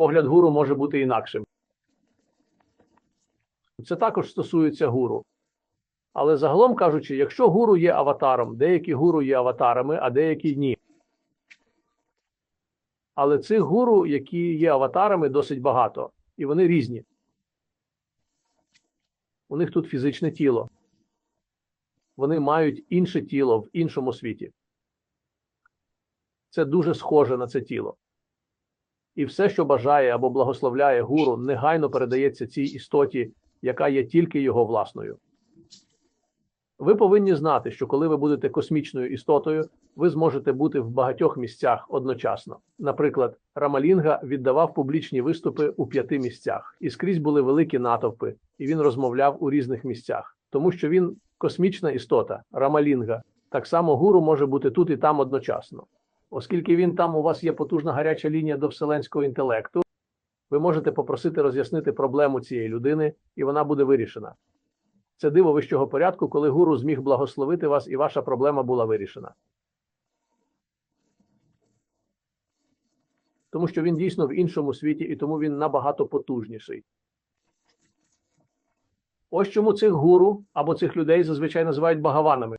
погляд гуру може бути інакшим. Це також стосується гуру. Але загалом кажучи, якщо гуру є аватаром, деякі гуру є аватарами, а деякі ні. Але цих гуру, які є аватарами, досить багато, і вони різні. У них тут фізичне тіло. Вони мають інше тіло в іншому світі. Це дуже схоже на це тіло. І все, що бажає або благословляє гуру, негайно передається цій істоті, яка є тільки його власною. Ви повинні знати, що коли ви будете космічною істотою, ви зможете бути в багатьох місцях одночасно. Наприклад, Рамалінга віддавав публічні виступи у п'яти місцях, і скрізь були великі натовпи, і він розмовляв у різних місцях, тому що він космічна істота, Рамалінга. Так само гуру може бути тут і там одночасно. Оскільки він там у вас є потужна гаряча лінія до вселенського інтелекту, ви можете попросити роз'яснити проблему цієї людини, і вона буде вирішена. Це диво вищого порядку, коли гуру зміг благословити вас, і ваша проблема була вирішена. Тому що він дійсно в іншому світі, і тому він набагато потужніший. Ось чому цих гуру або цих людей зазвичай називають багаванами.